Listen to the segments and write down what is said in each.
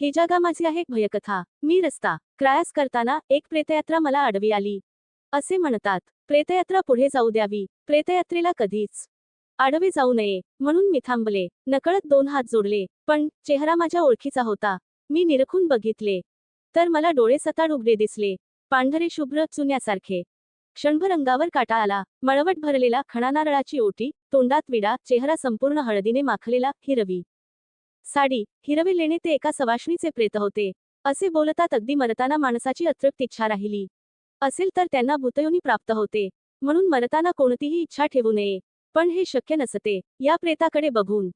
ही जागा माझी आहे भयकथा. मी रस्ता. क्रायास करताना एक प्रेतयात्रा मला आडवी आली. असे म्हणतात प्रेतयात्रा पुढे जाऊ द्यावी. प्रेतयात्रेला कधीच आडवे जाऊ नये. म्हणून मी थांबले. नकळत दोन हात जोडले. पण चेहरा माझ्या ओळखीचा होता. मी निरखून बघितले. तर मला डोळे सताड उघडे दिसले. पांढरे शुभ्र चुन्यासारखे. क्षणभर अंगावर काटा आला. मळवट भरलेला खणा नारळाची ओटी तोंडात विडा चेहरा संपूर्ण हळदीने माखलेला हिरवी. साडी हिरवे लेणे ते एका सवाष्णीचे प्रेत होते. असे बोलतात अगदी मरताना माणसाची अतृप्त इच्छा राहिली. असेल तर त्यांना भूतयोनी प्राप्त होते. म्हणून मरताना कोणतीही इच्छा ठेवू नये. पण हे शक्य नसते या प्रेताकडे बघून.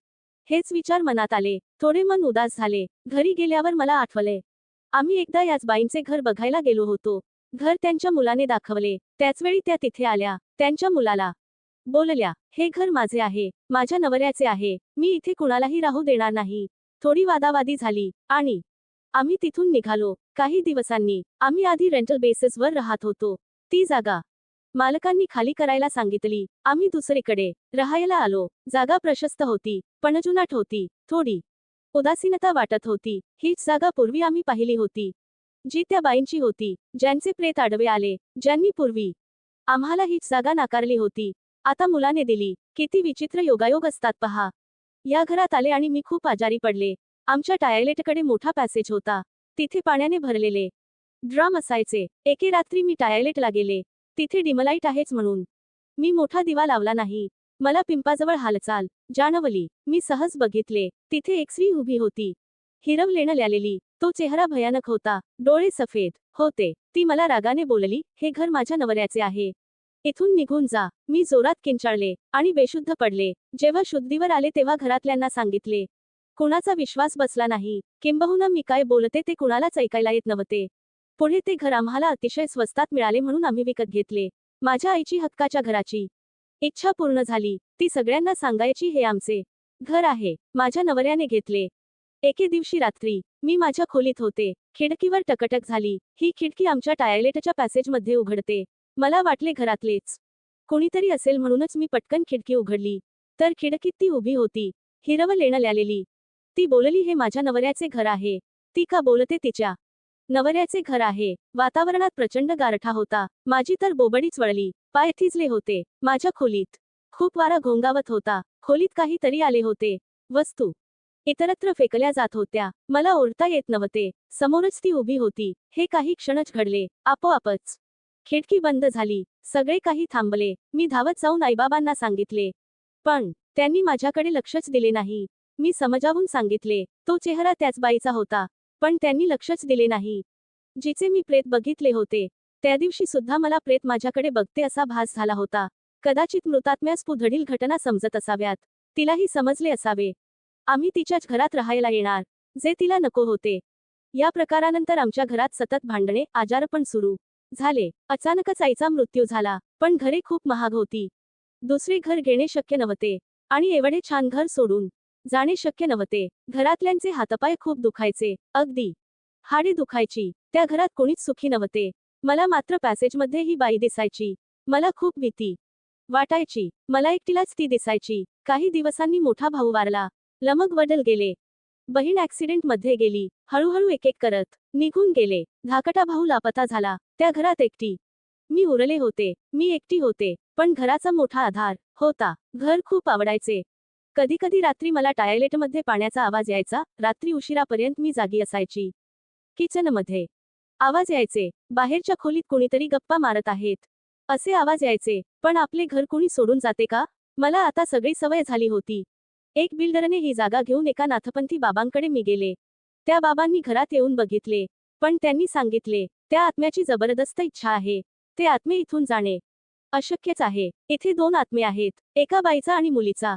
हेच विचार मनात आले. थोडे मन उदास झाले. घरी गेल्यावर मला आठवले. आम्ही एकदा याच बाईंचे घर बघायला गेलो होतो. घर त्यांच्या मुलाने दाखवले. त्याचवेळी त्या तिथे आल्या. त्यांच्या मुलाला. बोलल्या हे घर माझे आहे माझ्या नवऱ्याचे आहे मी इथे कुणालाही राहू देणार नाही. थोडी वादावादी झाली आणि आम्ही तिथून निघालो काही दिवसांनी आम्ही आधी रेंटल बेसिसवर राहत होतो. ती जागा मालकांनी खाली करायला सांगितली आम्ही दुसरीकडे राहायला आलो जागा प्रशस्त होती पणजुनाट होती थोडी उदासीनता वाटत होती हीच जागा पूर्वी आम्ही पाहिली होती. जी त्या बाईंची होती ज्यांचे प्रेत आडवे आले ज्यांनी पूर्वी आम्हाला हीच जागा नाकारली होती आता मुलाने दिली. किती विचित्र योगायोग असतात पहा. या घरात आले आणि मी खूप आजारी पडले. आमच्या टायलेटकडे मोठा पॅसेज होता. तिथे पाण्याने भरलेले. ड्रम असायचे. एके रात्री मी टायलेटला गेले. तिथे डिमलाईट आहेच म्हणून. मी मोठा दिवा लावला नाही. मला पिंपाजवळ हालचाल. जाणवली. मी सहज बघितले. तिथे एक स्त्री उभी होती. हिरवलेणं ल्यालेली. तो चेहरा भयानक होता. डोळे सफेद. होते. ती मला रागाने बोलली हे घर माझ्या नवऱ्याचे आहे. इथून निघून जा. मी जोरात किंचाळले आणि बेशुद्ध पडले. जेव्हा शुद्धीवर आले तेव्हा घरातल्यांना सांगितले कुणाचा विश्वास बसला नाही. किंबहुना मी काय बोलते ते कुणालाच ऐकायला येत नव्हते. पुढे ते घर आम्हाला अतिशय स्वस्तात मिळाले म्हणून आम्ही विकत घेतले. माझ्या आईची हक्काच्या घराची इच्छा पूर्ण झाली. ती सगळ्यांना सांगायची हे आमचे घर आहे. माझ्या नवऱ्याने घेतले. एके दिवशी रात्री मी माझ्या खोलीत होते. खिडकीवर टकटक झाली. ही खिडकी आमच्या टायलेटच्या पॅसेजमध्ये उघडते. मला वाटले घरातलेच. कोणीतरी असेल म्हणूनच मी पटकन खिडकी उघडली. तर खिडकीत ती उभी होती. हिरव लेणं आलेली ती बोलली हे माझ्या नवऱ्याचे घर आहे. ती का बोलते तिच्या? नवऱ्याचे घर आहे. वातावरणात प्रचंड गारठा होता. माझी तर बोबडीच वळली पाय थिजले होते. माझ्या खोलीत. खूप वारा घोंगावत होता. खोलीत काहीतरी आले होते. वस्तू. इतरत्र फेकल्या जात होत्या. मला ओढता येत नव्हते. समोरच ती उभी होती. हे काही क्षणच घडले. आपोआपच. खिडकी बंद झाली. सगळे काही थांबले. मी धावत जाऊन आईबाबांना सांगितले पण त्यांनी माझ्याकडे लक्षच दिले नाही. मी समजावून सांगितले तो चेहरा त्याच बाईचा होता पण त्यांनी लक्षच दिले नाही. जिचे मी प्रेत बघितले होते त्या दिवशी सुद्धा मला प्रेत माझ्याकडे बघते असा भास झाला होता. कदाचित मृतात्म्यास पुढील घटना समजत असाव्यात. तिलाही समजले असावे. आम्ही तिच्याच घरात राहायला येणार. जे तिला नको होते. या प्रकारानंतर आमच्या घरात सतत भांडणे आजारपण सुरू. झाले. अचानकच आईचा मृत्यू झाला पण घरे खूप महाग होती. दुसरे घर घेणे शक्य नव्हते. आणि एवढे छान घर सोडून जाणे शक्य नव्हते. घरातल्यांचे हातपाय खूप दुखायचे. अगदी. हाडे दुखायची. त्या घरात कोणीच सुखी नव्हते. मला मात्र पॅसेजमध्ये ही बाई दिसायची. मला खूप भीती वाटायची. मला एकटीलाच ती दिसायची. काही दिवसांनी मोठा भाऊ वारला. लमक वडल गेले. बहीण ऍक्सिडेंटमध्ये गेली. हळूहळू एक एक करत निघून गेले. धाकटा भाऊ लापता झाला. त्या घरात एकटी. मी उरले होते. मी एकटी होते. पण घराचा मोठा आधार होता. घर खूप आवडायचे. कधी कधी रात्री मला टायलेटमध्ये पाण्याचा आवाज यायचा. रात्री उशिरापर्यंत मी जागी असायची. किचनमध्ये आवाज यायचे. बाहेरच्या खोलीत कोणीतरी गप्पा मारत आहेत. असे आवाज यायचे. पण आपले घर कोणी सोडून जाते का? मला आता सगळी सवय झाली होती. एक बिल्डरने ही जागा घेऊन एका नाथपंथी बाबांकडे मी गेले. त्या बाबांनी घरात येऊन बघितले. पण त्यांनी सांगितले त्या आत्म्याची जबरदस्त इच्छा आहे. ते आत्मे इथून जाणे. अशक्यच आहे. इथे दोन आत्मे आहेत एका बाईचा आणि मुलीचा.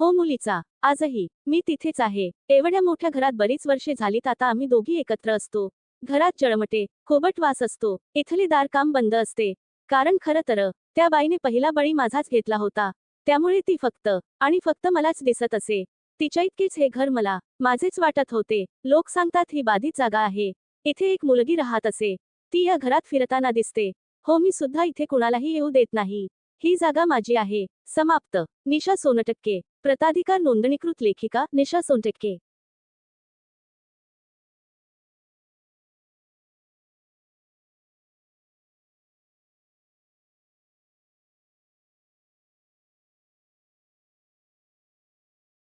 हो मुलीचा आजही. मी तिथेच आहे. एवढ्या मोठ्या घरात बरीच वर्षे झालीत आता आम्ही दोघी एकत्र असतो. घरात जळमटे खोबट वास असतो. इथले दार काम बंद असते. कारण खरं तर त्या बाईने पहिला बळी माझाच घेतला होता. त्यामुळे ती फक्त आणि फक्त मलाच दिसत असे. तिच्या इतकेच हे घर मला माझेच वाटत होते. लोक सांगतात ही बाधित जागा आहे. इथे एक मुलगी राहत असे. ती या घरात फिरताना दिसते. हो मी सुद्धा इथे कुणालाही येऊ देत नाही. ही जागा माझी आहे. समाप्त. निशा सोनटक्के. प्रताधिकार नोंदणीकृत लेखिका निशा सोनटक्के.